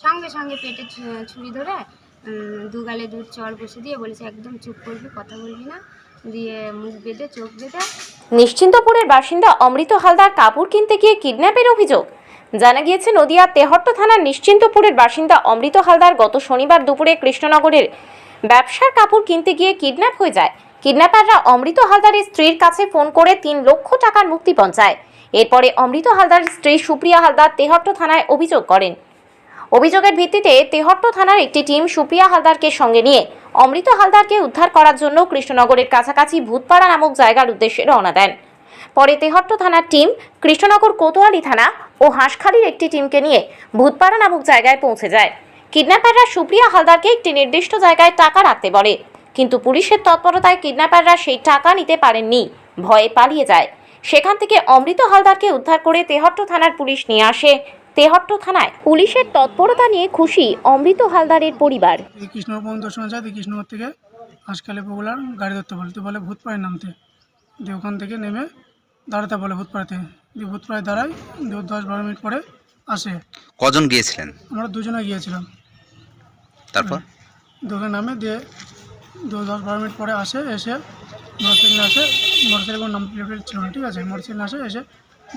সঙ্গে সঙ্গে পেটে ছুরি ধরে উম, দু গালে দুধ চড় বসে দিয়ে বলেছে একদম চুপ করবি কথা বলবি না। দিয়ে মুখ বেঁধে চোখ বেঁধে নিশ্চিন্তপুরের বাসিন্দা অমৃত হালদার কাপড় কিনতে গিয়ে কিডন্যাপের অভিযোগ। জানা গিয়েছে নদিয়া তেহট্ট থানার নিশ্চিন্তপুরের বাসিন্দা অমৃত হালদার গত শনিবার দুপুরে কৃষ্ণনগরের ব্যবসার কাপড় কিনতে গিয়ে কিডন্যাপ হয়ে যায়। কিডন্যাপাররা অমৃত হালদারের স্ত্রীর কাছে ফোন করে তিন লক্ষ টাকার মুক্তিপণ চায়। এরপরে অমৃত হালদারের স্ত্রী সুপ্রিয়া হালদার তেহট্ট থানায় অভিযোগ করেন। অভিযোগের ভিত্তিতে তেহট্ট থানার একটি টিম সুপ্রিয়া হালদারকে সঙ্গে নিয়ে অমৃত হালদারকে উদ্ধার করার জন্য কৃষ্ণনগরের কাছাকাছি ভূতপাড়া নামক জায়গার উদ্দেশ্যে রওনা দেন। পরে তেহট্ট থানার টিম কৃষ্ণনগর কোতোয়ালি থানা ও হাঁসখালির একটি টিমকে নিয়ে ভূতপাড়া নামক জায়গায় পৌঁছে যায়। কিডন্যাপাররা সুপ্রিয়া হালদারকে একটি নির্দিষ্ট জায়গায় টাকা রাখতে বলে, কিন্তু পুলিশের তৎপরতায় কিডন্যাপাররা সেই টাকা নিতে পারেননি, ভয়ে পালিয়ে যায়। সেখান থেকে অমৃত হালদারকে উদ্ধার করে তেহট্ট থানার পুলিশ নিয়ে আসে। তেহট্ট থানায় পুলিশের তৎপরতা নিয়ে খুশি অমৃত হালদারের পরিবার। যায় কৃষ্ণনগর থেকে গাড়ি ধরতে বলে তো বলে ভূতপাড়ায় নামতে। দিয়ে ওখান থেকে নেমে দাঁড়াতে বলে ভূতপাড়াতে দিয়ে ভূতপাড়ায় দাঁড়ায় দিয়ে দশ বারো মিনিট পরে আসে। কজন গিয়েছিলেন? আমরা দুজনে গিয়েছিলাম। তারপর? দোকানে নামে দিয়ে দু দশ বারো মিনিট পরে আসে এসে মোটরসাইকেল আসে। মোটরসাইকেল নাম প্লেট ছিল না ঠিক আছে? মোটরসাইকেল আসে এসে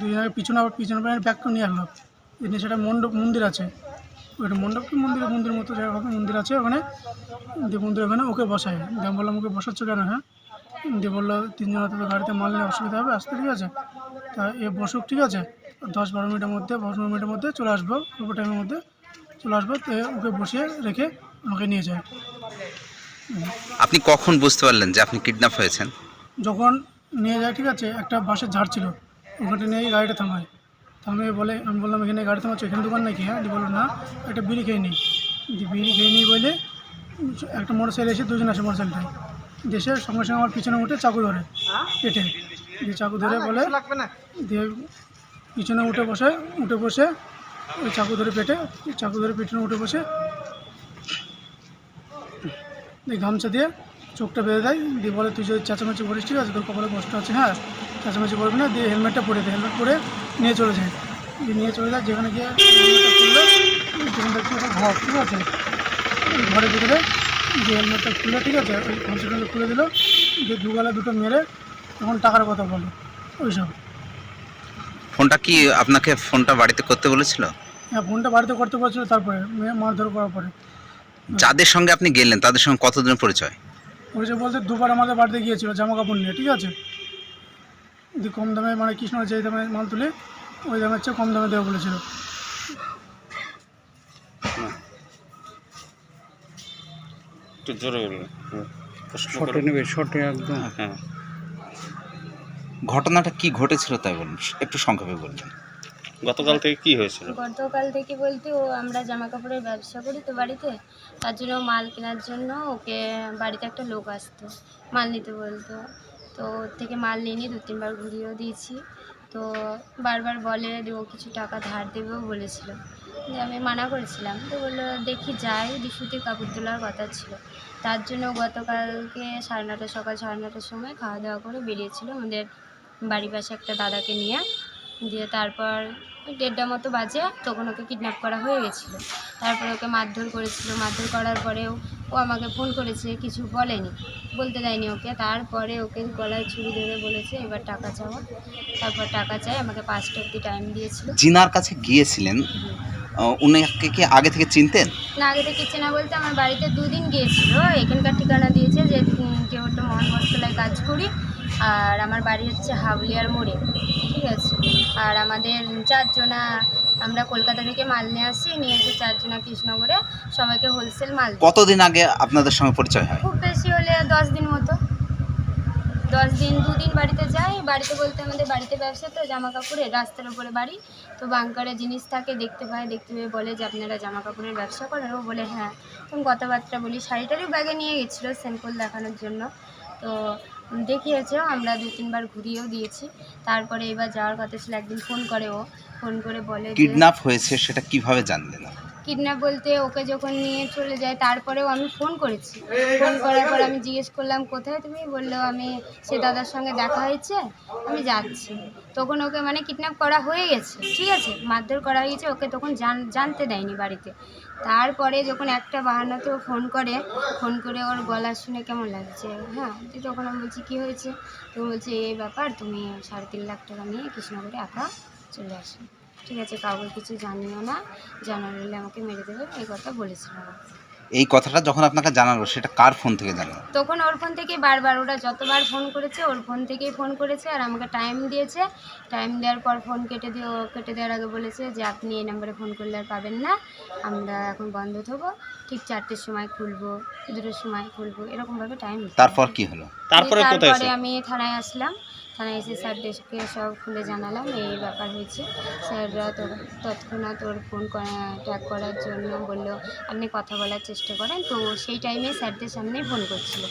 দুজনের পিছনে আবার পিছনে পরে ব্যাগ করে নিয়ে আসলো। এদিকে সেটা মণ্ডপ মন্দির আছে। ওইটা মণ্ডপ কি মন্দির? মন্দির মতো জায়গা হবে মন্দির আছে ওখানে। দিয়ে মন্দির ওখানে ওকে বসায়। দিয়ে আমি বললাম ওকে বসাচ্ছ কেন হ্যাঁ? দিয়ে বলল তিনজন তো গাড়িতে মাল নিয়ে অসুবিধা হবে আসতে ঠিক আছে। তা এ বসুক ঠিক আছে? দশ বারো মিনিটের মধ্যে পনেরো মিনিটের মধ্যে চলে আসব অল্প টাইমের মধ্যে চলে আসব। তো ওকে বসিয়ে রেখে আমাকে নিয়ে যায়। আপনি কখন বুঝতে পারলেন যে আপনি কিডন্যাপ হয়েছেন? যখন নিয়ে যায় ঠিক আছে একটা বাসের ঝাড় ছিল। ওখানে নিয়ে গাড়িটা থামায়। থামিয়ে বলে আমি বললাম এখানে গাড়ি থামাচ্ছ এখানে দোকান নাকি? হ্যাঁ দিয়ে বলল না একটা বিড়ি খেয়ে নিই। দিয়ে বিড়ি খেয়ে নিই বলে একটা মোটর সাইকেল এসে দুজন আসে মোটর সাইকেলটায় দেশে সঙ্গে সঙ্গে আমার পিছনে উঠে চাকু ধরে পেটে। দিয়ে চাকু ধরে বলে দিয়ে পিছনে উঠে বসে উঠে বসে ওই চাকু ধরে পেটে চাকু ধরে পেছনে উঠে বসে দিয়ে গামছা দিয়ে চোখটা বেঁধে দেয়। দিয়ে বলে তুই যদি চেঁচামেচি করিস ঠিক আছে তোর কপালে কষ্ট আছে হ্যাঁ চেঁচামেচি করবি না দিয়ে হেলমেটটা পরে দেয় হেলমেট পরে নিয়ে চলে যায়। দিয়ে নিয়ে চলে যায় যেখানে গিয়ে হেলমেটটা খুললো যেখানে দেখছি একটা ঘর ঠিক আছে? ওই ঘরের ভিতরে যে হেলমেটটা খুলে ঠিক আছে? ওই কনসিডার খুলে দিল দিয়ে দুবেলা দুটো মেরে তখন টাকার কথা বলে ওইসব ফোনটা কি আপনাকে ফোনটা বাড়িতে করতে বলেছিল? হ্যাঁ ফোনটা বাড়িতে করতে পারছিল তারপরে মারধর করার পরে। যাদের সঙ্গে আপনি গেলেন তাদের সঙ্গে কতদিনের পরিচয়? ওই যে বলতে দুবার আমাদের বাড়িতে গিয়েছিল জামা কাপড় নিয়ে ঠিক আছে? কম দামে মানে কৃষ্ণ যে দামে মাল তুলে ওই দামের চেয়ে কম দামে দেওয়া বলেছিল। একটু জোরে বলুন হুম। শর্টে নেবে শর্টে একদম। হ্যাঁ ঘটনাটা কি ঘটেছিল তাই বলুন একটু সংক্ষেপে বলবেন গতকাল থেকে কি হয়েছিল? গতকাল থেকে বলতে ও আমরা জামা কাপড়ের ব্যবসা করি তো বাড়িতে তার জন্য মাল কেনার জন্য ওকে বাড়িতে একটা লোক আসতো মাল নিতে বলতো। তো ওর থেকে মাল নিয়ে দু তিনবার ঘুরিয়েও দিয়েছি। তো বারবার বলে ও কিছু টাকা ধার দেবেও বলেছিল। যে আমি মানা করেছিলাম। তো বলল, দেখি যাই। দিশুতে কাপড় তোলার কথা ছিল। তার জন্য গতকালকে সাড়ে নটা সকাল সাড়ে নটার সময় খাওয়া দাওয়া করে বেরিয়েছিল আমাদের বাড়ির পাশে একটা দাদাকে নিয়ে। দিয়ে তারপর দেড়টা মতো বাজে, তখন ওকে কিডন্যাপ করা হয়ে গেছিল। তারপর ওকে মারধর করেছিল। মারধর করার পরেও ও আমাকে ফোন করেছে কিছু বলেনি। বলতে দেয়নি ওকে। তারপরে ওকে গলায় ছুরি ধরে বলেছে এবার টাকা চাওয়া তারপর টাকা চাই আমাকে পাঁচটা অব্দি টাইম দিয়েছিল। জিনার কাছে গিয়েছিলেন? উনাকে কি আগে থেকে চিনতেন? না আগে থেকে চেনা বলতে আমার বাড়িতে দুদিন গিয়েছিল। এখানকার ঠিকানা দিয়েছে যে উম, যে ওটা মোহন বস্ত্রালয় কাজ করি। আর আমার বাড়ি হচ্ছে হাবলিয়ার মোড়ে। ঠিক আছে? আর আমাদের চারজনা আমরা কলকাতা থেকে মাল নিয়ে আসি নিয়ে এসে চারজনা কৃষ্ণনগরে সবাইকে হোলসেল মাল দিই। কতদিন আগে আপনাদের সঙ্গে পরিচয় হয়? খুব বেশি হলে দশ দিন মতো। দশ দিন দুদিন বাড়িতে যাই। বাড়িতে বলতে আমাদের বাড়িতে ব্যবসা তো জামা কাপড়ের রাস্তার উপরে বাড়ি। তো বাংকারে জিনিস থাকে দেখতে পায় দেখতে পেয়ে বলে যে আপনারা জামা কাপড়ের ব্যবসা করেন? ও বলে হ্যাঁ। তখন কথাবার্তা বলি। শাড়িটারও ব্যাগে নিয়ে গেছিল স্যাম্পল দেখানোর জন্য। তো দেখিয়েছে আমরা দু তিনবার ঘুরিয়েও দিয়েছি। তারপরে এবার যাওয়ার কথা ছিল একদিন ফোন করে ও। ফোন করে বলে যে কিডন্যাপ হয়েছে সেটা কীভাবে জানলেন আপনি? কিডন্যাপ বলতে ওকে যখন নিয়ে চলে যায় তারপরেও আমি ফোন করেছি। ফোন করার পর আমি জিজ্ঞেস করলাম কোথায় তুমি? বলল আমি সে দাদার সঙ্গে দেখা হয়েছে আমি যাচ্ছি। তখন ওকে মানে কিডন্যাপ করা হয়ে গেছে ঠিক আছে? মারধর করা হয়ে গেছে ওকে তখন জান- জানতে দেয়নি বাড়িতে। তারপরে যখন একটা বাহান্নতে ও ফোন করে ফোন করে ওর গলা শুনে কেমন লাগছে? হ্যাঁ তো তখন আমি বলছি কী হয়েছে? তো বলছে এই ব্যাপার তুমি সাড়ে তিন লাখ টাকা নিয়ে কৃষ্ণনগরে একা চলে আসো। ঠিক আছে কাউকে কিছু জানিও না। জানালে আমাকে মেরে দেবে এই কথা বলেছিল এই কথাটা যখন আপনাকে জানালো সেটা কার ফোন থেকে জানালো? তখন ওর ফোন থেকে বারবার ওরা যতবার ফোন করেছে ওর ফোন থেকেই ফোন করেছে আর আমাকে টাইম দিয়েছে। টাইম দেওয়ার পর ফোন কেটে দিয়ে কেটে দেওয়ার আগে বলেছে যে আপনি এই নাম্বারে ফোন করলে আর পাবেন না। আমরা এখন বন্ধ থাকব ঠিক চারটের সময় খুলবো দুটোর সময় খুলবো। এরকমভাবে টাইম তারপর কি হলো? তারপরে আমি থানায় আসলাম। থানায় এসে স্যারদেরকে সব খুলে জানালাম, এই ব্যাপার হয়েছে। স্যাররা তৎক্ষণাৎ ওর ফোন ট্র্যাক করার জন্য বলল, আপনি কথা বলার চেষ্টা করেন। তো সেই টাইমে স্যারদের সামনেই ফোন করছিল।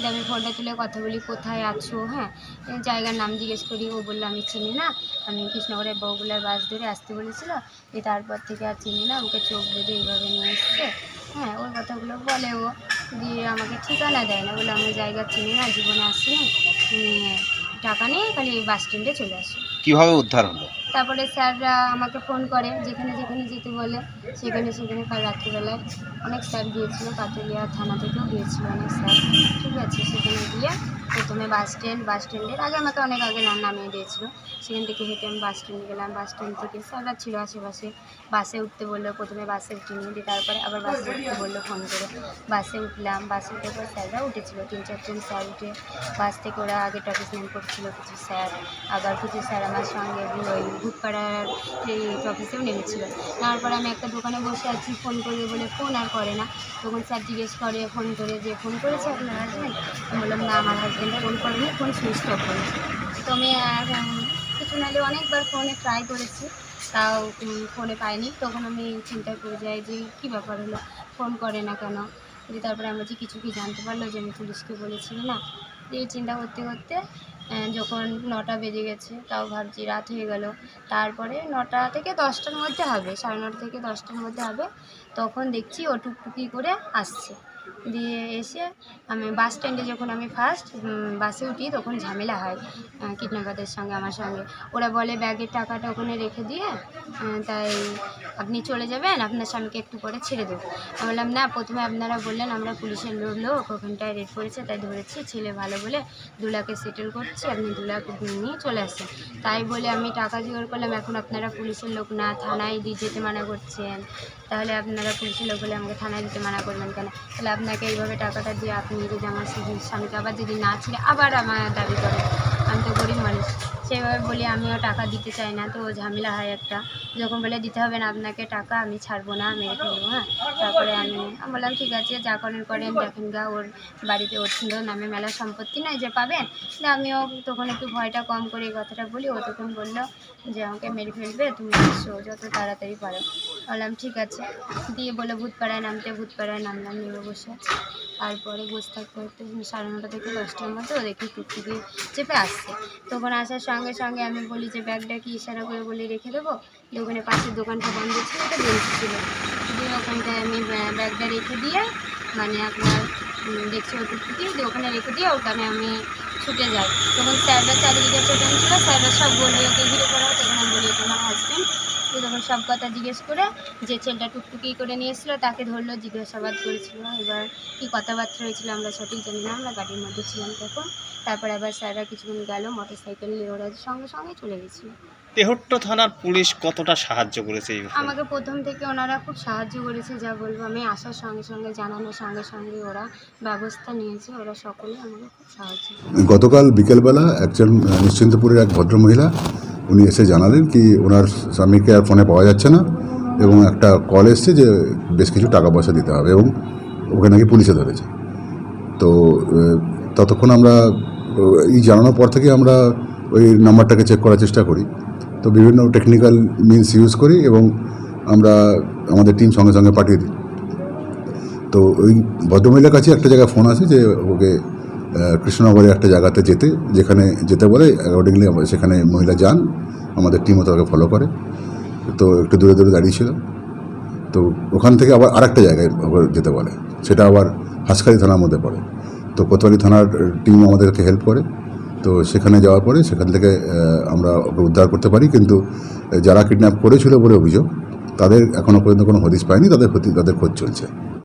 যে আমি ফোনটা তুলে কথা বলি, কোথায় আছো? হ্যাঁ জায়গার নাম জিজ্ঞেস করি, ও বলল, আমি চিনি না। আমি কৃষ্ণগড়ের বগুলার বাস ধরে আসতে বলেছিল, দিয়ে তারপর থেকে আর চিনি না, ওকে চোখ বেঁধে এইভাবে নিয়ে এসছে। হ্যাঁ ওই কথাগুলো বলে ও, দিয়ে আমাকে ঠিকানা দেয় না। বলে আমি জায়গা চিনি না, জীবনে আসিনি। তুমি টাকা নিয়ে খালি বাস স্ট্যান্ডে চলে আসি। কীভাবে উদ্ধার হলো? তারপরে স্যাররা আমাকে ফোন করে যেখানে যেখানে যেতে বলে সেখানে সেখানে কাল রাত্রিবেলায় অনেক স্যার গিয়েছিল পাতুলিয়া থানা থেকেও গিয়েছিল অনেক স্যার ঠিক আছে সেখানে গিয়ে প্রথমে বাস স্ট্যান্ড, বাস স্ট্যান্ডের আগে আমাকে অনেক আগে নামিয়ে দিয়েছিল। সেখান থেকে হেঁটে আমি বাস স্ট্যান্ডে গেলাম, বাস স্ট্যান্ড থেকে স্যাররা ছিল আশেপাশে। বাসে উঠতে বলল, প্রথমে বাসে উঠিনি দিয়ে তারপরে আবার বাসে উঠতে বলল, ফোন করে। বাসে উঠলাম, বাসে উঠে পর স্যাররা উঠেছিলো। তিন চারজন স্যার উঠে বাস থেকে ওরা আগে টপিক নেম করছিল, কিছু স্যার, আবার কিছু স্যার আমার সঙ্গে ওই ভূতপাড়ার এই অফিসেও নেমেছিল। তারপর আমি একটা দোকানে বসে আছি, ফোন করবে বলে ফোন আর করে না। তখন স্যার জিজ্ঞেস করে, ফোন করে যে, ফোন করেছে আপনার হাজব্যান্ড? বললাম, না, আমার হাজব্যান্ড ফোন করেনি ফোন সুইচ অফ করেছে তো আমি কিছু নাহলে অনেকবার ফোনে ট্রাই করেছি, তাও ফোনে পাইনি। তখন আমি চিন্তায় পড়ে যাই যে কী ব্যাপার হলো? ফোন করে না কেন? দিয়ে তারপরে আমরা যে কিছু কি জানতে পারল যে আমি পুলিশকে বলেছিল না? দিয়ে চিন্তা করতে করতে যখন নটা বেজে গেছে, তাও ভাবছি রাত হয়ে গেল। তারপরে নটা থেকে দশটার মধ্যে হবে, সাড়ে নটা থেকে দশটার মধ্যে হবে। তখন দেখছি ও টুকটুকি করে আসছে। দিয়ে এসে আমি বাস স্ট্যান্ডে যখন আমি ফার্স্ট বাসে উঠি, তখন ঝামেলা হয় কিডন্যাপারদের সঙ্গে আমার সঙ্গে। ওরা বলে ব্যাগের টাকাটা ওখানে রেখে দিয়ে তাই চলে যাবেন, আপনার স্বামীকে একটু পরে ছেড়ে দেবো। আমি বললাম, না, প্রথমে আপনারা বললেন, আমরা পুলিশের লোক লোক, ওখানটায় রেড করেছে, তাই ধরেছি, ছেলে ভালো বলে দু লাখে সেটেল করছি, আপনি দু লাখ নিয়ে চলে আসেন। তাই বলে আমি টাকা জোগাড় করলাম, এখন আপনারা পুলিশের লোক না, থানায় দিয়ে যেতে মানা করছেন। তাহলে আপনারা পুলিশের লোক হলে আমাকে থানায় দিতে মানা করবেন কেন? তাহলে আপনাকে এইভাবে টাকাটা দিয়ে আপনি যদি আমার স্বামীকে আবার যদি না ছিঁড়ে আবার আমার দাবি করেন। আমি তো গরিব মানুষ। সেভাবে বলি, আমিও টাকা দিতে চাই না তো, ঝামেলা হয় একটা। যখন বলে, দিতে হবে না আপনাকে টাকা, আমি ছাড়বো না মেরে ফেলব হ্যাঁ? তারপরে আমি বললাম, ঠিক আছে, যা করেন করেন, দেখেন গা, ওর বাড়িতে ওর সুন্দর নামে মেলা সম্পত্তি নয় যে পাবেন? না আমিও তখন একটু ভয়টা কম করে কথাটা বলি। ও তখন বলল, যে আমাকে মেরে ফেলবে, তুমি এসো, যত তাড়াতাড়ি পারো। বললাম, ঠিক আছে। দিয়ে বলে ভূতপাড়ায় নামতে, ভূতপাড়ায় নামলাম। নেমে বসে তারপরে বসে থাকতে সাড়ে নটা থেকে দশটার মধ্যে ও দেখি টুকটুকি চেপে আসছে। তখন আসার সঙ্গে সঙ্গে আমি বলি, যে ব্যাগটা কি ইশারা করে বলে রেখে দেবো? দিয়ে ওখানে পাশের দোকানটা বন্ধ ছিল, ওটা বেঞ্চ ছিল। দিয়ে ওখানটায় আমি ব্যাগটা রেখে দিয়ে মানে আপনার দেখছি ও টুকটুকি দিয়ে ওখানে রেখে দিয়ে ওখানে আমি ছুটে যাই। তখন স্যাররা চারিদিকে ছোটেন ছিল, স্যাররা সব বলে ওকে ঘিরে পড়া তখন আমি বলি আমার হাজব্যান্ড দিয়ে তখন সব কথা জিজ্ঞেস করে যে ছেলেটা টুকটুকি করে নিয়ে এসেছিল তাকে ধরলো জিজ্ঞাসাবাদ করেছিল। এবার কী কথাবার্তা হয়েছিল আমরা সঠিক জানি না আমরা গাড়ির মধ্যে ছিলাম তখন। তারপর আবার স্যাররা কিছুক্ষণ গেল মোটর সাইকেল নিয়ে ওরা সঙ্গে সঙ্গে চলে গেছিল। তেহট্ট থানার পুলিশ কতটা সাহায্য করেছে আমাকে প্রথম থেকে ওনারা খুব সাহায্য করেছে যা বলব আমি আসার সঙ্গে সঙ্গে জানানোর সঙ্গে সঙ্গে ওরা ব্যবস্থা নিয়েছে ওরা সকলে আমাকে খুব সাহায্য করেছে। গতকাল বিকেলবেলা একজন নিশ্চিন্তপুরের এক ভদ্রমহিলা উনি এসে জানালেন কি ওনার স্বামীকে আর ফোনে পাওয়া যাচ্ছে না এবং একটা কল এসছে যে বেশ কিছু টাকা পয়সা দিতে হবে এবং ওকে নাকি পুলিশে ধরেছে। তো ততক্ষণ আমরা এই জানানোর পর থেকে আমরা ওই নাম্বারটাকে চেক করার চেষ্টা করি। তো বিভিন্ন টেকনিক্যাল মিনস ইউজ করি এবং আমরা আমাদের টিম সঙ্গে সঙ্গে পাঠিয়ে দিই। তো ওই ভদ্রমহিলার কাছে একটা জায়গায় ফোন আছে যে ওকে আহ, কৃষ্ণনগরে একটা জায়গাতে যেতে যেখানে যেতে বলে অ্যাকর্ডিংলি সেখানে মহিলা যান আমাদের টিমও তাকে ফলো করে। তো একটু দূরে দূরে দাঁড়িয়ে ছিল। তো ওখান থেকে আবার আরেকটা জায়গায় যেতে বলে। সেটা আবার হাসখালি থানার মধ্যে পড়ে। তো কোতোয়ালি থানার টিম আমাদেরকে হেল্প করে। তো সেখানে যাওয়ার পরে সেখান থেকে আমরা উদ্ধার করতে পারি। কিন্তু যারা কিডন্যাপ করেছিল বলে অভিযোগ তাদের এখনও পর্যন্ত কোনো হদিশ পায়নি। তাদের তাদের খোঁজ চলছে।